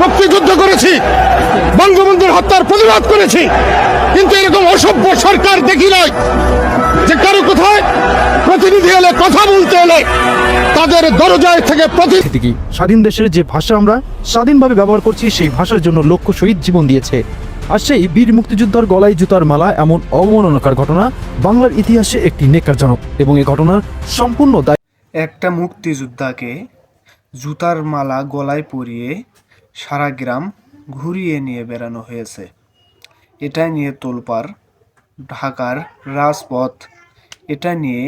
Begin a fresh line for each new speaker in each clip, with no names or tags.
মুক্তিযুদ্ধ করেছি বঙ্গবন্ধুর হত্যার প্রতিবাদ করেছি কিন্তু এরকম অসভ্য সরকার দেখি নাই যে কারও কোথায় প্রতিনিধি এলে কথা বলতে এলে তাদের দরজায় থেকে প্রতি
থেকে স্বাধীন দেশের যে ভাষা আমরা স্বাধীনভাবে ব্যবহার করছি সেই ভাষার জন্য লক্ষ শহীদ জীবন দিয়েছে। আর সেই বীর মুক্তিযোদ্ধার গলায় জুতার মালা এমন অবমাননাকার ঘটনা বাংলার ইতিহাসে একটি নেকারজনক এবং এই ঘটনার সম্পূর্ণ দায়
একটা মুক্তিযোদ্ধাকে জুতার মালা গলায় পরিয়ে সারা গ্রাম ঘুরিয়ে নিয়ে বেড়ানো হয়েছে। এটা নিয়ে তোলপার ঢাকার রাজপথ, এটা নিয়ে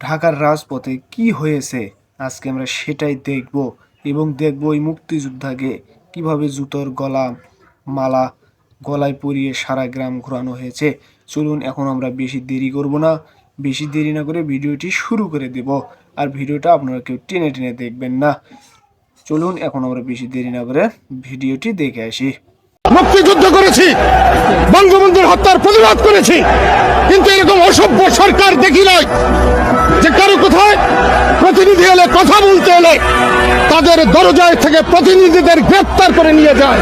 ঢাকার রাজপথে কি হয়েছে আজকে আমরা সেটাই দেখব এবং দেখব ওই মুক্তিযোদ্ধাকে কীভাবে জুতোর গলা, মালা, গলায় পরিয়ে সারা গ্রাম ঘোরানো হয়েছে। চলুন এখন আমরা বেশি দেরি করব না, বেশি দেরি না করে ভিডিওটি শুরু করে দেব। আর ভিডিওটা আপনারা কেউ টেনে টেনে দেখবেন না। চলুন এখন আমরা বেশি দেরি না করে ভিডিওটি দেখে আসি।
মুক্তিযুদ্ধ করেছি, বঙ্গবন্ধুর হত্যার প্রতিবাদ করেছি, কিন্তু এরকম অসভ্য সরকার দেখি নাই যে কারও কোথায় প্রতিনিধি এলে কথা বলতে এলে তাদের দরজায় থেকে প্রতিনিধিদের গ্রেপ্তার করে নিয়ে যায়।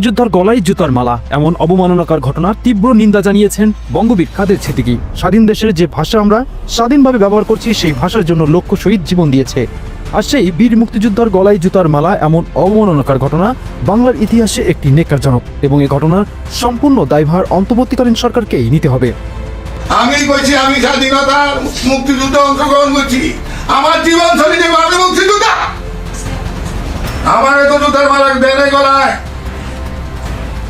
মুক্তিযোদ্ধার গলায় জুতার মালা, এমন অবমাননাকার ঘটনার তীব্র নিন্দা জানিয়েছেন বঙ্গবীর কাদের ছেতিকি স্বাধীন দেশের যে ভাষা আমরা স্বাধীনভাবে ব্যবহার করছি, সেই ভাষার জন্য লক্ষ্য শহীদ জীবন দিয়েছে। আর সেই বীর মুক্তিযোদ্ধার গলায় জুতার মালা, এমন অবমাননাকার ঘটনা বাংলার ইতিহাসে একটি নেকারজনক এবং এই ঘটনার সম্পূর্ণ দায়ভার অন্তর্বর্তীকালীন সরকারকেই নিতে হবে।
আমি কইছি, আমি স্বাধীনতার মুক্তিযুদ্ধে অংশগ্রহণ করছি। আমার জীবন শরীরে আমি আমার তো জুতার মালা দেনে গলায়।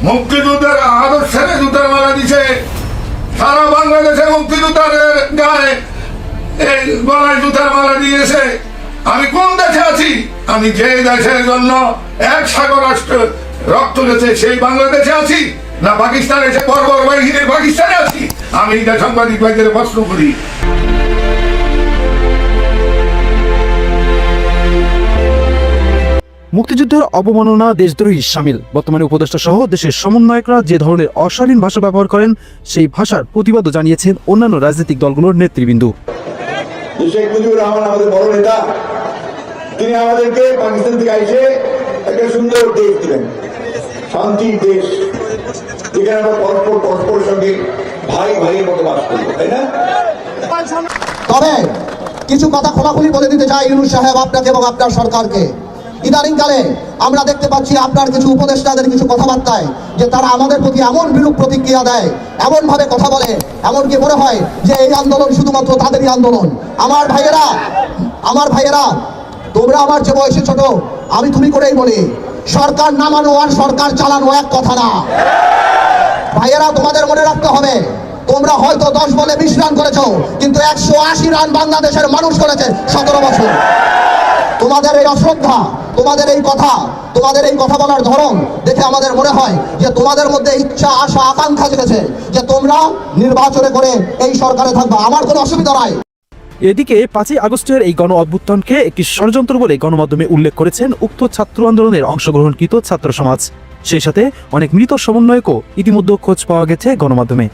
মুক্তিযুদ্ধের আদর্শের জুতার মালা দিছে। সারা বাংলাদেশে মুক্তিযোদ্ধাদের গায়ে এই গলায় জুতার মালা দিয়েছে। আমি কোন দেশে আছি? আমি যে দেশের জন্য এক সাগর রাষ্ট্র রক্ত গেছে সেই বাংলাদেশে আছি? না পাকিস্তানে এসে বর্বর বাহিনীর পাকিস্তানে আছি? আমি এটা সাংবাদিক ভাইদের প্রশ্ন করি।
মুক্তিযুদ্ধের অবমাননা দেশদ্রোহী সামিল। বর্তমানে উপদেষ্টা সহ দেশের সমন্বয়করা যে ধরনের অশালীন ভাষা ব্যবহার করেন সেই ভাষার প্রতিবাদও জানিয়েছেন অন্যান্য রাজনৈতিক দলগুলোর নেতৃবৃন্দ।
শেখ মুজিবুর রহমান আমাদের বড় নেতা। তিনি আমাদেরকে পাকিস্তান থেকে আইসে একটা সুন্দর দেশ দিলেন। শান্তির দেশ। যেখানে আমরা পরস্পর পরস্পরের সঙ্গে ভাই ভাইয়ের মতো বাস করব তাই না?
তবে কিছু কথা খোলাখুলি বলে দিতে চাই ইউনুস সাহেব আপনাকে এবং আপনার সরকারকে। ইদানিংকালে আমরা দেখতে পাচ্ছি আপনার কিছু উপদেষ্টাদের কিছু কথাবার্তায় যে তারা আমাদের প্রতি এমন বিরূপ প্রতিক্রিয়া দেয় এমন ভাবে কথা বলে, এমনকি মনে হয় যে এই আন্দোলন শুধুমাত্র তাদেরই আন্দোলন। আমার ভাইয়েরা আমার ভাইয়েরা, তোমরা আমার যে বয়সে ছোট, আমি তুমি করেই বলি, সরকার নামানো আর সরকার চালানো এক কথা না। ভাইয়েরা, তোমাদের মনে রাখতে হবে, তোমরা হয়তো দশ বলে বিশ রান করেছ, কিন্তু একশো আশি রান বাংলাদেশের মানুষ করেছে সতেরো বছর। তোমাদের এই অশ্রদ্ধা, তোমাদের এই কথা, তোমাদের এই কথা বলার ধরন দেখে আমাদের মনে হয় যে তোমাদের মধ্যে ইচ্ছা, আশা, আকাঙ্ক্ষা জেগেছে যে তোমরা নির্বাচনে করে এই সরকারে থাকবে। আমার কোনো অসুবিধা নাই।
এদিকে পাঁচই আগস্টের এই গণ অভ্যুত্থানকে একটি ষড়যন্ত্র বলে গণমাধ্যমে উল্লেখ করেছেন উক্ত ছাত্র আন্দোলনের অংশগ্রহণকৃত ছাত্র সমাজ। সেই সাথে অনেক মৃত সমন্বয়কও ইতিমধ্যে খোঁজ পাওয়া গেছে গণমাধ্যমে।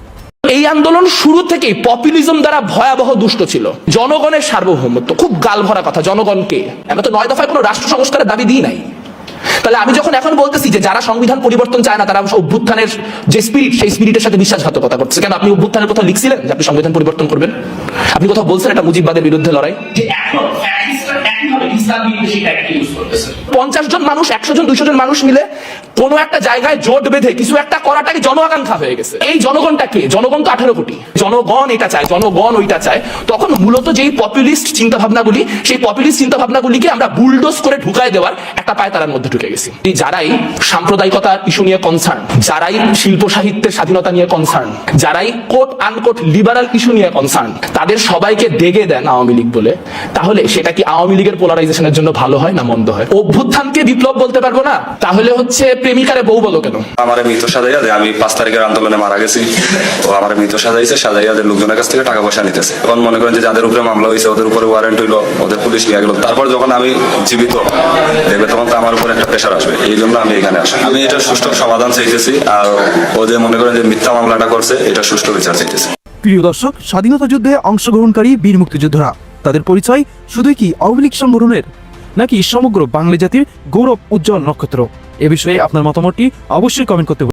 এই আন্দোলন শুরু থেকেই পপুলিজম দ্বারা ভয়াবহ দুষ্ট ছিল। জনগণের সার্বভৌমত্ব খুব গাল ভরা কথা জনগণকে। আমরা তো নয় দফায় কোনো রাষ্ট্র সংস্কারের দাবি দিই নাই। তাহলে আমি যখন এখন বলতেছি যে যারা সংবিধান পরিবর্তন চায় না তারা অভ্যুত্থানের যে স্পিরিট সেই স্পিরিটের সাথে বিশ্বাসঘাতকতা করছে কেন আপনি অভ্যুত্থানের কথা লিখছিলেন যে আপনি সংবিধান পরিবর্তন করবেন? আপনি কোথাও বলছেন এটা মুজিববাদের বিরুদ্ধে লড়াই? পঞ্চাশ জন মানুষ একশো জন দুইশো জন মানুষ মিলে কোন একটা জায়গায় জোট বেঁধে কিছু একটা করাটাকে জন আকাঙ্ক্ষা হয়ে গেছে। এই জনগণটা কে? জনগণ তো আঠারো কোটি। জনগণ এটা চায়, জনগণ ওইটা চায়। তখন মূলত যেই পপুলিস্ট চিন্তা ভাবনাগুলি সেই পপুলিস্ট চিন্তা ভাবনাগুলিকে আমরা বুলডোজ করে ঢুকায় দেওয়ার একটা পায় পায়তারার মধ্যে ঢুকে গেছি। যারাই সাম্প্রদায়িকতার ইস্যু নিয়ে কনসার্ন যারাই শিল্প সাহিত্যের স্বাধীনতা নিয়ে কনসার্ন যারাই কোট আনকোট লিবারাল ইস্যু নিয়ে কনসার্ন তাদের সবাইকে দেগে দেন আওয়ামী লীগ বলে। তাহলে সেটা কি আওয়ামী লীগের পোলারাইজেশনের জন্য ভালো হয় না মন্দ হয়? অভ্যুত্থানকে বিপ্লব বলতে পারব না? তাহলে হচ্ছে প্রেমিকারে বউ বলো কেন?
আমার মৃত সাজাইয়া যে আমি পাঁচ তারিখের আন্দোলনে মারা গেছি। ও আমার মৃত সাজাইছে সাজাইয়া যে লোকজনের কাছ থেকে টাকা পয়সা নিতেছে। এখন মনে করেন যে যাদের উপরে মামলা হয়েছে ওদের উপরে ওয়ারেন্ট হইল ওদের পুলিশ নিয়ে গেল। তারপর যখন আমি জীবিত দেখবে তখন তো আমার উপরে একটা প্রেশার আসবে। এই জন্য আমি এখানে আসি। আমি এটা সুষ্ঠু সমাধান চাইতেছি আর ও যে মনে করেন যে মিথ্যা মামলাটা করছে এটা সুষ্ঠু বিচার চাইতেছি।
প্রিয় দর্শক স্বাধীনতা যুদ্ধে অংশগ্রহণকারী বীর মুক্তিযোদ্ধারা তাদের পরিচয় শুধুই কি আওয়ামী লীগ সংগঠনের নাকি সমগ্র বাংলা জাতির গৌরব উজ্জ্বল নক্ষত্র? এ বিষয়ে আপনার মতামতটি অবশ্যই কমেন্ট করতে